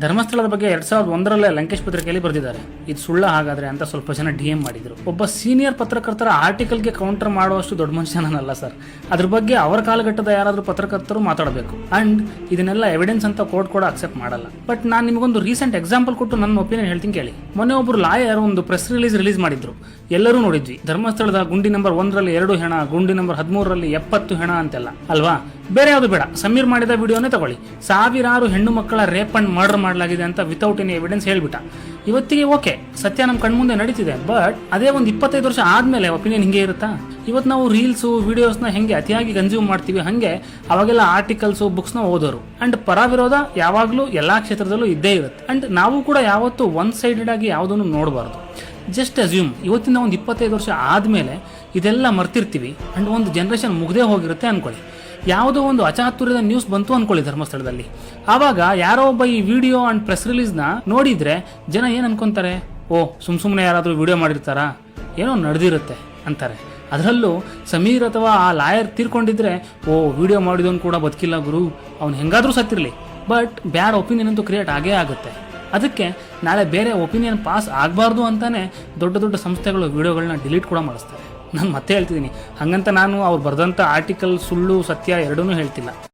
ಧರ್ಮಸ್ಥಳದ ಬಗ್ಗೆ ಎರಡ್ ಸಾವಿರದ ಒಂದರಲ್ಲೇ ಲಂಕೇಶ್ ಪತ್ರಿಕೆಯಲ್ಲಿ ಬರೆದಿದ್ದಾರೆ. ಇದು ಸುಳ್ಳ ಹಾಗಾದ್ರೆ ಅಂತ ಸ್ವಲ್ಪ ಜನ ಡಿ ಎಂ ಮಾಡಿದ್ರು. ಒಬ್ಬ ಸೀನಿಯರ್ ಪತ್ರಕರ್ತರ ಆರ್ಟಿಕಲ್ಗೆ ಕೌಂಟರ್ ಮಾಡುವಷ್ಟು ದೊಡ್ಡ ಮನುಷ್ಯ ನಾನಲ್ಲ ಸರ್. ಅದ್ರ ಬಗ್ಗೆ ಅವರ ಕಾಲಘಟ್ಟದ ಯಾರಾದರೂ ಪತ್ರಕರ್ತರು ಮಾತಾಡಬೇಕು. ಅಂಡ್ ಇದನ್ನೆಲ್ಲ ಎವಿಡೆನ್ಸ್ ಅಂತ ಕೋರ್ಟ್ ಕೂಡ ಅಕ್ಸೆಪ್ಟ್ ಮಾಡಲ್ಲ. ಬಟ್ ನಾನು ನಿಮಗೊಂದು ರೀಸೆಂಟ್ ಎಕ್ಸಾಂಪಲ್ ಕೊಟ್ಟು ನನ್ನ ಒಪಿನಿಯನ್ ಹೇಳ್ತೀನಿ ಕೇಳಿ. ಮೊನ್ನೆ ಒಬ್ರು ಲಾಯರ್ ಒಂದು ಪ್ರೆಸ್ ರಿಲೀಸ್ ರಿಲೀಸ್ ಮಾಡಿದ್ರು. ಎಲ್ಲರೂ ನೋಡಿದ್ವಿ. ಧರ್ಮಸ್ಥಳದ ಗುಂಡಿ ನಂಬರ್ ಒಂದರಲ್ಲಿ ಎರಡು ಹೆಣ, ಗುಂಡಿ ನಂಬರ್ ಹದಿಮೂರರಲ್ಲಿ ಎಪ್ಪತ್ತು ಹೆಣ ಅಂತೆಲ್ಲ. ಅಲ್ವಾ? ಬೇರೆ ಯಾವುದು ಬೇಡ. ಸಮೀರ್ ಮಾಡಿದ ವಿಡಿಯೋನೇ ತಗೊಳ್ಳಿ. ಸಾವಿರಾರು ಹೆಣ್ಣು ಮಕ್ಕಳ ರೇಪ್ ಅಂಡ್ ಮರ್ಡರ್ ಮಾಡಲಾಗಿದೆ ಅಂತ ವಿತೌಟ್ ಎನಿ ಎವಿಡೆನ್ಸ್ ಹೇಳ್ಬಿಟ್ಟ. ಇವತ್ತಿಗೆ ಓಕೆ ಸತ್ಯ ನಮ್ಮ ಕಣ್ಮುಂದೆ ನಡೀತಿದೆ ಬಟ್ ಅದೇ ಒಂದು ಇಪ್ಪತ್ತೈದು ವರ್ಷ ಆದ್ಮೇಲೆ ಒಪಿನಿಯನ್ ಹಿಂಗೆ ಇರುತ್ತಾ? ಇವತ್ತು ನಾವು ರೀಲ್ಸು ವಿಡಿಯೋಸ್ನ ಹೆಂಗೆ ಅತಿಯಾಗಿ ಕನ್ಸ್ಯೂಮ್ ಮಾಡ್ತೀವಿ, ಹಾಗೆ ಅವಾಗೆಲ್ಲ ಆರ್ಟಿಕಲ್ಸು ಬುಕ್ಸ್ನ ಓದೋರು. ಅಂಡ್ ಪರ ವಿರೋಧ ಯಾವಾಗಲೂ ಎಲ್ಲಾ ಕ್ಷೇತ್ರದಲ್ಲೂ ಇದ್ದೇ ಇರುತ್ತೆ. ಅಂಡ್ ನಾವು ಕೂಡ ಯಾವತ್ತೂ ಒನ್ ಸೈಡೆಡ್ ಆಗಿ ಯಾವುದನ್ನು ನೋಡಬಾರ್ದು. ಜಸ್ಟ್ ಅಸ್ಯೂಮ್ ಇವತ್ತಿನ ಒಂದು ಇಪ್ಪತ್ತೈದು ವರ್ಷ ಆದಮೇಲೆ ಇದೆಲ್ಲ ಮರ್ತಿರ್ತೀವಿ ಆ್ಯಂಡ್ ಒಂದು ಜನ್ರೇಷನ್ ಮುಗ್ದೇ ಹೋಗಿರುತ್ತೆ ಅನ್ಕೊಳ್ಳಿ. ಯಾವುದೋ ಒಂದು ಅಚಾತುರ್ಯದ ನ್ಯೂಸ್ ಬಂತು ಅನ್ಕೊಳ್ಳಿ ಧರ್ಮಸ್ಥಳದಲ್ಲಿ. ಆವಾಗ ಯಾರೋ ಒಬ್ಬ ಈ ವಿಡಿಯೋ ಆ್ಯಂಡ್ ಪ್ರೆಸ್ ರಿಲೀಸ್ನ ನೋಡಿದರೆ ಜನ ಏನು ಅನ್ಕೊಂತಾರೆ? ಓ, ಸುಮ್ ಸುಮ್ಮನೆ ಯಾರಾದರೂ ವಿಡಿಯೋ ಮಾಡಿರ್ತಾರಾ? ಏನೋ ನಡೆದಿರುತ್ತೆ ಅಂತಾರೆ. ಅದರಲ್ಲೂ ಸಮೀರ್ ಅಥವಾ ಆ ಲಾಯರ್ ತೀರ್ಕೊಂಡಿದ್ರೆ, ಓ ವಿಡಿಯೋ ಮಾಡಿದವನು ಕೂಡ ಬದುಕಿಲ್ಲ ಗುರು, ಅವ್ನು ಹೆಂಗಾದರೂ ಸತ್ತಿರಲಿ. ಬಟ್ ಬ್ಯಾಡ್ ಒಪಿನಿಯನ್ ಅಂತೂ ಕ್ರಿಯೇಟ್ ಆಗೇ ಆಗುತ್ತೆ. ಅದಕ್ಕೆ ನಾಳೆ ಬೇರೆ ಒಪಿನಿಯನ್ ಪಾಸ್ ಆಗಬಾರ್ದು ಅಂತಾನೆ ದೊಡ್ಡ ದೊಡ್ಡ ಸಂಸ್ಥೆಗಳು ವಿಡಿಯೋಗಳನ್ನ ಡಿಲೀಟ್ ಕೂಡ ಮಾಡಿಸ್ತಾರೆ. ನಾನು ಮತ್ತೆ ಹೇಳ್ತಿದ್ದೀನಿ, ಹಂಗಂತ ನಾನು ಅವ್ರು ಬರೆದಂಥ ಆರ್ಟಿಕಲ್ ಸುಳ್ಳು, ಸತ್ಯ ಎರಡೂ ಹೇಳ್ತಿಲ್ಲ.